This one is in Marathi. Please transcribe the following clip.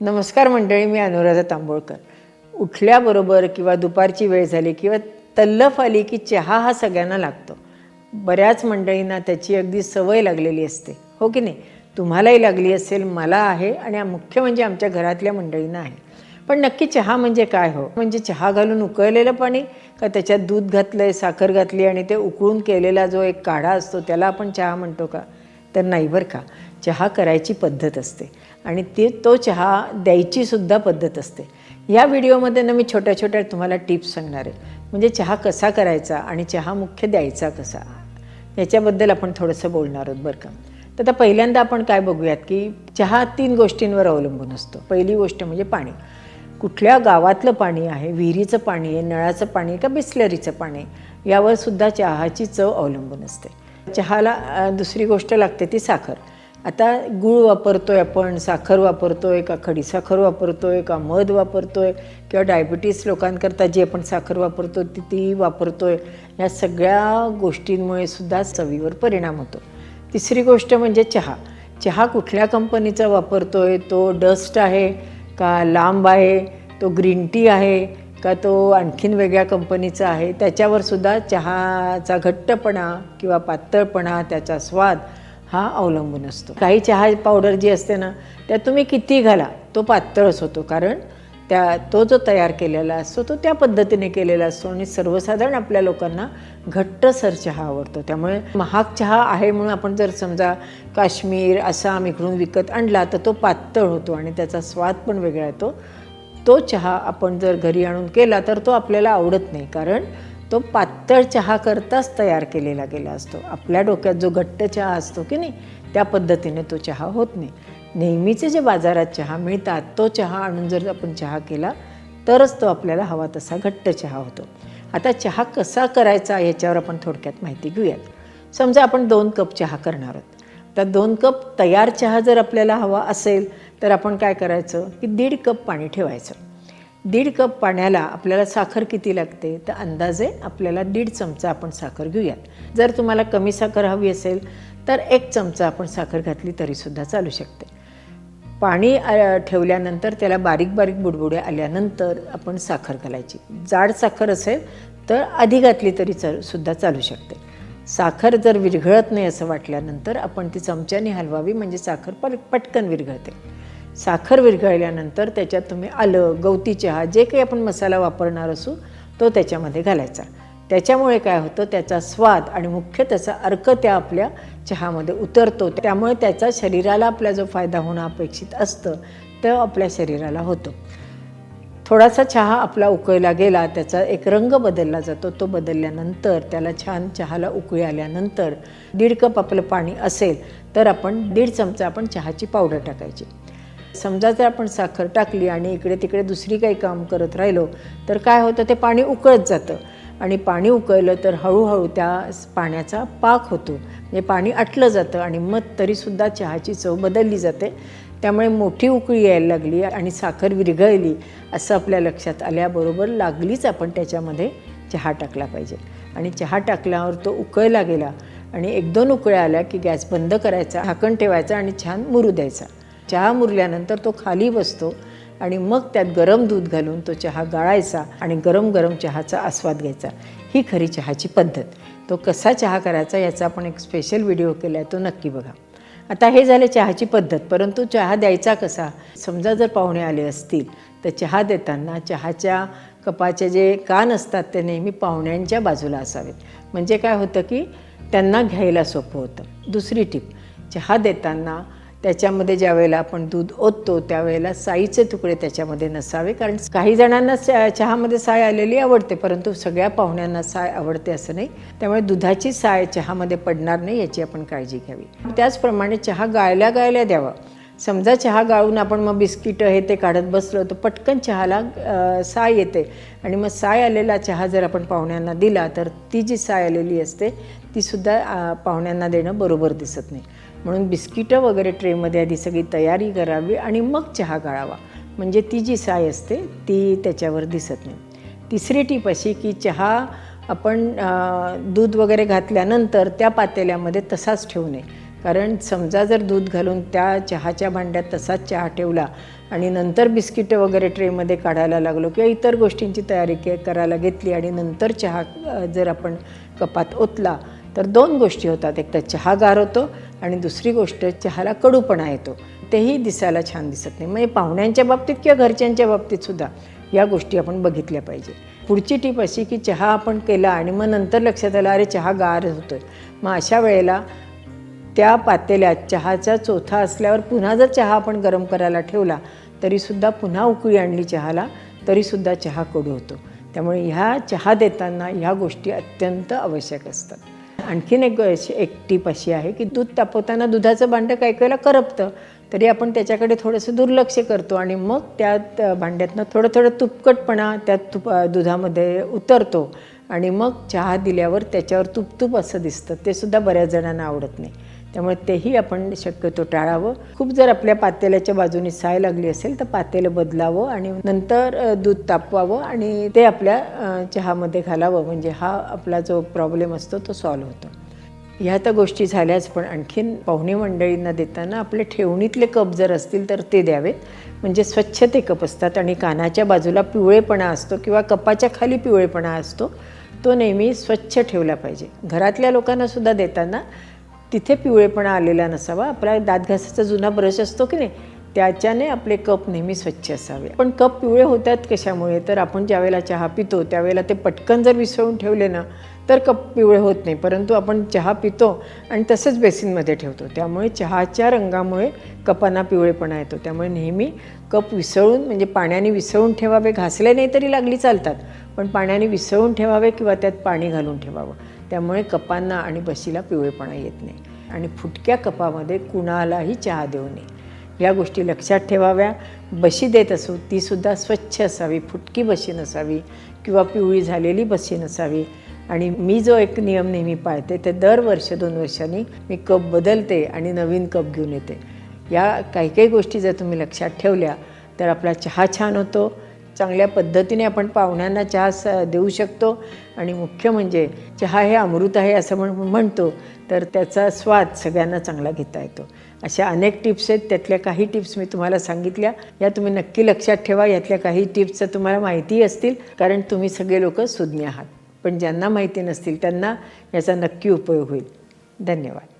नमस्कार मंडळी मी अनुराधा तांबोळकर. उठल्याबरोबर किंवा दुपारची वेळ झाली किंवा तल्लफ आली की चहा हा सगळ्यांना लागतो. बऱ्याच मंडळींना त्याची अगदी सवय लागलेली असते. हो की नाही? तुम्हालाही लागली असेल मला आहे आणि मुख्य म्हणजे आमच्या घरातल्या मंडळींना आहे. पण नक्की चहा म्हणजे काय हो? म्हणजे चहा घालून उकळलेलं पाणी का त्याच्यात दूध घातलं आहे साखर घातली आणि ते उकळून केलेला जो एक काढा असतो त्याला आपण चहा म्हणतो का? तर नाही बरं का. चहा करायची पद्धत असते. आणि ती तो चहा द्यायचीसुद्धा पद्धत असते. या व्हिडिओमध्ये ना मी छोट्या छोट्या तुम्हाला टिप्स सांगणार आहे. म्हणजे चहा कसा करायचा आणि चहा मुख्य द्यायचा कसा? याच्याबद्दल आपण थोडंसं बोलणार आहोत बरं का? तर आता पहिल्यांदा आपण काय बघूयात की चहा तीन गोष्टींवर अवलंबून असतो. पहिली गोष्ट म्हणजे पाणी. कुठल्या गावातलं पाणी आहे विहिरीचं पाणी आहे नळाचं पाणी आहे का बिस्लरीचं पाणी आहे? यावर सुद्धा चहाची चव अवलंबून असते. चहाला दुसरी गोष्ट लागते ती साखर. आता गूळ आहे आपण साखर वापरतो आहे का खडीसाखर वापरतो आहे का मध वापरतो आहे किंवा डायबिटीस लोकांकरता जी आपण साखर वापरतो ती ती वापरतो आहे ह्या सगळ्या गोष्टींमुळे सुद्धा चवीवर परिणाम होतो. तिसरी गोष्ट म्हणजे चहा. चहा कुठल्या कंपनीचा वापरतो आहे तो डस्ट आहे का लांब आहे? तो ग्रीन टी आहे का तो आणखीन वेगळ्या कंपनीचा आहे? त्याच्यावर सुद्धा चहाचा घट्टपणा किंवा पातळपणा त्याचा स्वाद हा अवलंबून असतो. काही चहा पावडर जी असते ना त्यात तुम्ही किती घाला तो पातळच होतो कारण त्या तो जो तयार केलेला असतो तो त्या पद्धतीने केलेला असतो. आणि सर्वसाधारण आपल्या लोकांना घट्टसर चहा आवडतो. त्यामुळे महाग चहा आहे म्हणून आपण जर समजा काश्मीर आसाम इकडून विकत आणला तर तो पातळ होतो आणि त्याचा स्वाद पण वेगळा येतो. तो चहा आपण जर घरी आणून केला तर तो आपल्याला आवडत नाही. कारण तो पातळ चहा करताच तयार केलेला गेला असतो. आपल्या डोक्यात जो घट्ट चहा असतो की नाही त्या पद्धतीने तो चहा होत नाही. नेहमीचे जे बाजारात चहा मिळतात तो चहा आणून जर आपण चहा केला तरच तो आपल्याला हवा तसा घट्ट चहा होतो. आता चहा कसा करायचा याच्यावर आपण थोडक्यात माहिती घेऊयात. समजा आपण दोन कप चहा करणार आहोत. तर दोन कप तयार चहा जर आपल्याला हवा असेल तर आपण काय करायचं की दीड कप पाणी ठेवायचं. दीड कप पाण्याला आपल्याला साखर किती लागते? तर अंदाजे आपल्याला दीड चमचा आपण साखर घेऊयात. जर तुम्हाला कमी साखर हवी असेल तर एक चमचा आपण साखर घातली तरीसुद्धा चालू शकते. पाणी ठेवल्यानंतर त्याला बारीक बारीक बुडबुड्या आल्यानंतर आपण साखर घालायची. जाड साखर असेल तर आधी घातली तरी चाल सुद्धा चालू शकते. साखर जर विरघळत नाही असं वाटल्यानंतर आपण ती चमच्याने हलवावी म्हणजे साखर पट पटकन विरघळते. साखर विरघळल्यानंतर त्याच्यात तुम्ही आलं गवती चहा जे काही आपण मसाला वापरणार असू तो त्याच्यामध्ये घालायचा. त्याच्यामुळे काय होतं त्याचा स्वाद आणि मुख्य त्याचा अर्क त्या आपल्या चहामध्ये उतरतो. त्यामुळे त्याचा शरीराला आपला जो फायदा होणं अपेक्षित असतं तो आपल्या शरीराला होतो. थोडासा चहा आपला उकळला गेला त्याचा एक रंग बदलला जातो. तो बदलल्यानंतर त्याला छान चहाला उकळी आल्यानंतर दीड कप आपलं पाणी असेल तर आपण दीड चमचा आपण चहाची पावडर टाकायची. समजा जर आपण साखर टाकली आणि इकडे तिकडे दुसरी काही काम करत राहिलो तर काय होतं? ते पाणी उकळत जातं. आणि पाणी उकळलं तर हळूहळू त्या पाण्याचा पाक होतो. म्हणजे पाणी आटलं जातं आणि मग तरीसुद्धा चहाची चव बदलली जाते. त्यामुळे मोठी उकळी यायला लागली आणि साखर विरघळली असं आपल्या लक्षात आल्याबरोबर लागलीच आपण त्याच्यामध्ये चहा टाकला पाहिजे. आणि चहा टाकल्यावर तो उकळला गेला आणि एक दोन उकळ्या आल्या की गॅस बंद करायचा झाकण ठेवायचा आणि छान मुरू द्यायचा. चहा मुरल्यानंतर तो खाली बसतो आणि मग त्यात गरम दूध घालून तो चहा गाळायचा आणि गरम गरम चहाचा आस्वाद घ्यायचा. ही खरी चहाची पद्धत. तो कसा चहा करायचा याचा आपण एक स्पेशल व्हिडिओ केला आहे तो नक्की बघा. आता हे झाले चहाची पद्धत परंतु चहा द्यायचा कसा? समजा जर पाहुणे आले असतील तर चहा देताना चहाच्या कपाचे जे कान असतात ते नेहमी पाहुण्यांच्या बाजूला असावेत. म्हणजे काय होतं की त्यांना घ्यायला सोपं होतं. दुसरी टीप चहा देताना त्याच्यामध्ये ज्या वेळेला आपण दूध ओततो त्यावेळेला साईचे तुकडे त्याच्यामध्ये नसावे. कारण काही जणांना चहामध्ये साय आलेली आवडते परंतु सगळ्या पाहुण्यांना साय आवडते असं नाही. त्यामुळे दुधाची साय चहामध्ये पडणार नाही याची आपण काळजी घ्यावी. त्याचप्रमाणे चहा गाळल्या गाळल्या द्यावा. समजा चहा गाळून आपण मग बिस्किटं हे ते काढत बसलो तर पटकन चहाला साय येते. आणि मग साय आलेला चहा जर आपण पाहुण्यांना दिला तर ती जी साय आलेली असते तीसुद्धा पाहुण्यांना देणं बरोबर दिसत नाही. म्हणून बिस्किटं वगैरे ट्रेमध्ये आधी सगळी तयारी करावी आणि मग चहा गाळावा. म्हणजे ती जी साय असते ती त्याच्यावर दिसत नाही. तिसरी टीप अशी की चहा आपण दूध वगैरे घातल्यानंतर त्या पातेल्यामध्ये तसाच ठेवू नये. कारण समजा जर दूध घालून त्या चहाच्या भांड्यात तसाच चहा ठेवला आणि नंतर बिस्किटं वगैरे ट्रेमध्ये काढायला लागलो किंवा इतर गोष्टींची तयारी के करायला घेतली आणि नंतर चहा जर आपण कपात ओतला तर दोन गोष्टी होतात. एक तर चहा गार होतो आणि दुसरी गोष्ट चहाला कडूपणा येतो. तेही दिसायला छान दिसत नाही. म्हणजे पाहुण्यांच्या बाबतीत किंवा घरच्यांच्या बाबतीतसुद्धा या गोष्टी आपण बघितल्या पाहिजे. पुढची टीप अशी की चहा आपण केला आणि मग नंतर लक्षात आलं अरे चहा गार होतो मग अशा वेळेला त्या पातेल्यात चहाचा चोथा असल्यावर पुन्हा जर चहा आपण गरम करायला ठेवला तरीसुद्धा पुन्हा उकळी आणली चहाला तरीसुद्धा चहा कडू होतो. त्यामुळे ह्या चहा देताना ह्या गोष्टी अत्यंत आवश्यक असतात. आणखीन एक अशी- एक टीप अशी आहे की दूध तापवताना दुधाचं भांडं काही काहीला करपतं तरी आपण त्याच्याकडे थोडंसं दुर्लक्ष करतो आणि मग त्यात भांड्यातनं थोडं थोडं तुपकटपणा त्या तुप दुधामध्ये उतरतो आणि मग चहा दिल्यावर त्याच्यावर तुपतूप असं दिसतं. ते सुद्धा बऱ्याच जणांना आवडत नाही. त्यामुळे तेही आपण शक्यतो टाळावं. खूप जर आपल्या पातेल्याच्या बाजूने साय लागली असेल तर पातेलं बदलावं आणि नंतर दूध तापवावं आणि ते आपल्या चहामध्ये घालावं. म्हणजे हा आपला जो प्रॉब्लेम असतो तो सॉल्व्ह होतो. ह्या तर गोष्टी झाल्याच पण आणखीन पाहुणे मंडळींना देताना आपले ठेवणीतले कप जर असतील तर ते द्यावेत. म्हणजे स्वच्छ ते कप असतात आणि कानाच्या बाजूला पिवळेपणा असतो किंवा कपाच्या खाली पिवळेपणा असतो तो नेहमी स्वच्छ ठेवला पाहिजे. घरातल्या लोकांनासुद्धा देताना तिथे पिवळेपणा आलेला नसावा. आपला दात घासाचा जुना ब्रश असतो की नाही त्याच्याने आपले कप नेहमी स्वच्छ असावे. पण कप पिवळे होतात कशामुळे? तर आपण ज्यावेळेला चहा पितो त्यावेळेला ते पटकन जर विसळून ठेवले ना तर कप पिवळे होत नाही. परंतु आपण चहा पितो आणि तसंच बेसिनमध्ये ठेवतो. त्यामुळे चहाच्या रंगामुळे कपांना पिवळेपणा येतो. त्यामुळे नेहमी कप विसळून म्हणजे पाण्याने विसळून ठेवावे. घासले नाही तरी लागली चालतात पण पाण्याने विसळून ठेवावे किंवा त्यात पाणी घालून ठेवावं. त्यामुळे कपांना आणि बशीला पिवळेपणा येत नाही. आणि फुटक्या कपामध्ये कुणालाही चहा देऊ नये. या गोष्टी लक्षात ठेवाव्या. बशी देत असू तीसुद्धा स्वच्छ असावी. फुटकी बशी नसावी किंवा पिवळी झालेली बशी नसावी. आणि मी जो एक नियम नेहमी पाळते ते दर वर्ष दोन वर्षांनी मी कप बदलते आणि नवीन कप घेऊन येते. या काही काही गोष्टी जर तुम्ही लक्षात ठेवल्या तर आपला चहा छान होतो. चांगल्या पद्धतीने आपण पाहुण्यांना चहा स देऊ शकतो. आणि मुख्य म्हणजे चहा हे अमृत आहे असं म्हण म्हणतो तर त्याचा स्वाद सगळ्यांना चांगला घेता येतो. अशा अनेक टिप्स आहेत. त्यातल्या काही टिप्स मी तुम्हाला सांगितल्या. या तुम्ही नक्की लक्षात ठेवा. यातल्या काही टिप्सचं तुम्हाला माहिती असतील कारण तुम्ही सगळे लोक सुज्ञ आहात. पण ज्यांना माहिती नसतील त्यांना याचा नक्की उपयोग होईल. धन्यवाद.